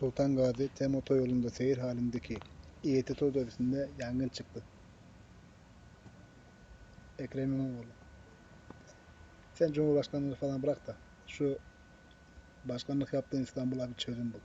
Sultan Gazi Tem otoyolunda seyir halindeki İETT otobüsünde yangın çıktı. Ekrem İmamoğlu. Sen Cumhurbaşkanlığı falan bırak da şu başkanlık yaptığın İstanbul'a bir çözüm bul.